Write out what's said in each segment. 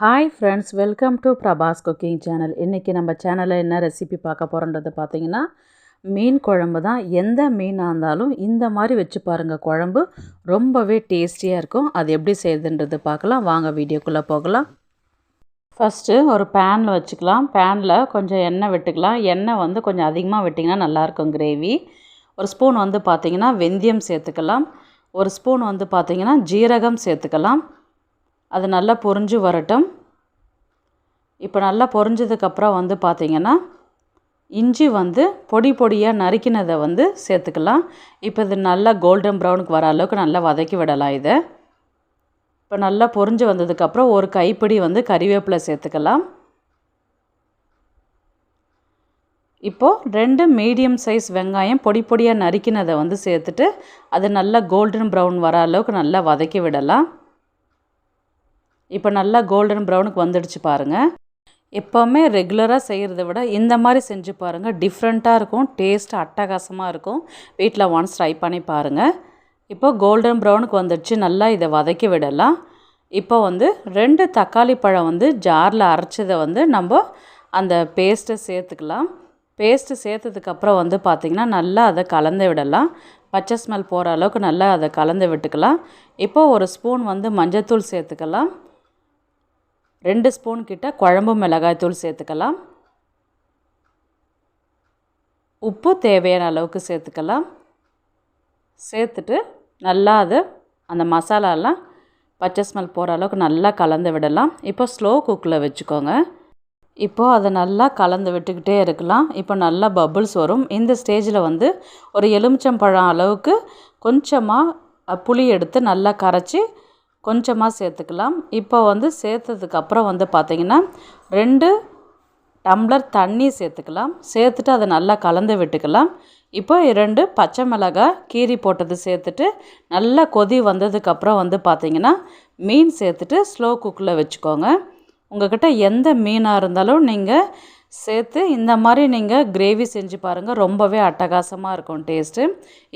Hi friends welcome to Prabhas cooking channel இன்றைக்கி நம்ம சேனலில் என்ன ரெசிபி பார்க்க போகிறோன்றது பார்த்தீங்கன்னா மீன் குழம்பு தான். எந்த மீனாக இருந்தாலும் இந்த மாதிரி வச்சு பாருங்கள் குழம்பு ரொம்பவே டேஸ்டியாக இருக்கும். அது எப்படி செய்யுதுன்றது பார்க்கலாம். வாங்க வீடியோக்குள்ளே போகலாம். ஃபஸ்ட்டு ஒரு பேனில் வச்சுக்கலாம். பேனில் கொஞ்சம் எண்ணெய் விட்டுக்கலாம். எண்ணெய் வந்து கொஞ்சம் அதிகமாக விட்டிங்கன்னா நல்லாயிருக்கும் கிரேவி ஒரு ஸ்பூன் வந்து பார்த்திங்கன்னா வெந்தயம் சேர்த்துக்கலாம். ஒரு ஸ்பூன் வந்து பார்த்திங்கன்னா ஜீரகம் சேர்த்துக்கலாம். அது நல்லா பொரிஞ்சு வரட்டும். இப்போ நல்லா பொறிஞ்சதுக்கப்புறம் வந்து பார்த்திங்கன்னா இஞ்சி வந்து பொடி பொடியாக நறுக்கினதை வந்து சேர்த்துக்கலாம். இப்போ இது நல்லா கோல்டன் ப்ரௌனுக்கு வர அளவுக்கு நல்லா வதக்கி விடலாம் இதை. இப்போ நல்லா பொரிஞ்சு வந்ததுக்கப்புறம் ஒரு கைப்பிடி வந்து கறிவேப்பிலை சேர்த்துக்கலாம். இப்போது ரெண்டு மீடியம் சைஸ் வெங்காயம் பொடி பொடியாக நறுக்கினதை வந்து சேர்த்துட்டு அது நல்லா கோல்டன் ப்ரௌன் வர அளவுக்கு நல்லா வதக்கி விடலாம். இப்போ நல்லா கோல்டன் ப்ரௌனுக்கு வந்துடுச்சு பாருங்கள் எப்போவுமே ரெகுலராக செய்கிறத விட இந்த மாதிரி செஞ்சு பாருங்கள் டிஃப்ரெண்ட்டாக இருக்கும் டேஸ்ட் அட்டகாசமாக இருக்கும். வீட்டில் ஒன்ஸ் ட்ரை பண்ணி பாருங்கள் இப்போ கோல்டன் ப்ரௌனுக்கு வந்துடுச்சு நல்லா இதை வதக்கி விடலாம். இப்போ வந்து ரெண்டு தக்காளி பழம் வந்து ஜாரில் அரைச்சதை வந்து நம்ம அந்த பேஸ்ட்டை சேர்த்துக்கலாம். பேஸ்ட்டு சேர்த்ததுக்கப்புறம் வந்து பார்த்திங்கன்னா நல்லா அதை கலந்து விடலாம். பச்சை ஸ்மெல் போகிற அளவுக்கு நல்லா அதை கலந்து விட்டுக்கலாம். இப்போது ஒரு ஸ்பூன் வந்து மஞ்சத்தூள் சேர்த்துக்கலாம். ரெண்டு ஸ்பூன் கிட்ட குழம்பு மிளகாய்த்தூள் சேர்த்துக்கலாம். உப்பு தேவையான அளவுக்கு சேர்த்துக்கலாம். சேர்த்துட்டு நல்லா அது அந்த மசாலாலாம் பச்சை ஸ்மெல் போகிற அளவுக்கு நல்லா கலந்து விடலாம். இப்போ ஸ்லோ குக்கில் வச்சுக்கோங்க. இப்போது அதை நல்லா கலந்து விட்டுக்கிட்டே இருக்கலாம். இப்போ நல்லா பபுள்ஸ் வரும். இந்த ஸ்டேஜில் வந்து ஒரு எலுமிச்சம்பழம் அளவுக்கு கொஞ்சமாக புளி எடுத்து நல்லா கரைச்சி கொஞ்சமாக சேர்த்துக்கலாம். இப்போ வந்து சேர்த்ததுக்கப்புறம் வந்து பார்த்திங்கன்னா ரெண்டு டம்ளர் தண்ணி சேர்த்துக்கலாம். சேர்த்துட்டு அதை நல்லா கலந்து விட்டுக்கலாம். இப்போ இரண்டு பச்சை மிளகாய் கீரி போட்டது சேர்த்துட்டு நல்லா கொதி வந்ததுக்கப்புறம் வந்து பார்த்திங்கன்னா மீன் சேர்த்துட்டு ஸ்லோ குக்கில் வச்சுக்கோங்க. உங்கள்கிட்ட எந்த மீனாக இருந்தாலும் நீங்கள் சேர்த்து இந்த மாதிரி நீங்கள் கிரேவி செஞ்சு பாருங்கள் ரொம்பவே அட்டகாசமாக இருக்கும் டேஸ்ட்டு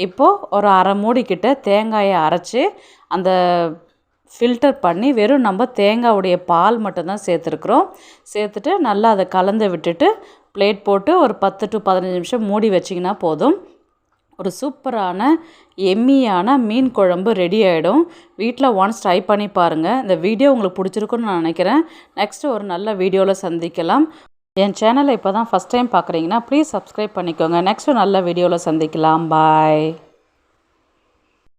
இப்போது ஒரு அரை மூடிக்கிட்ட தேங்காயை அரைச்சி அந்த ஃபில்டர் பண்ணி வெறும் நம்ம தேங்காவுடைய பால் மட்டும்தான் சேர்த்துருக்குறோம். சேர்த்துட்டு நல்லா அதை கலந்து விட்டுட்டு பிளேட் போட்டு ஒரு பத்து டு பதினஞ்சு நிமிஷம் மூடி வச்சிங்கன்னா போதும். ஒரு சூப்பரான எம்மியான மீன் குழம்பு ரெடி ஆகிடும் வீட்டில் ஒன்ஸ் ட்ரை பண்ணி பாருங்கள் இந்த வீடியோ உங்களுக்கு பிடிச்சிருக்குன்னு நான் நினைக்கிறேன். நெக்ஸ்ட்டு ஒரு நல்ல வீடியோவில் சந்திக்கலாம். என் சேனலை இப்போ தான் ஃபஸ்ட் டைம் பார்க்குறீங்கன்னா ப்ளீஸ் சப்ஸ்கிரைப் பண்ணிக்கோங்க. நெக்ஸ்ட்டு நல்ல வீடியோவில் சந்திக்கலாம். பாய்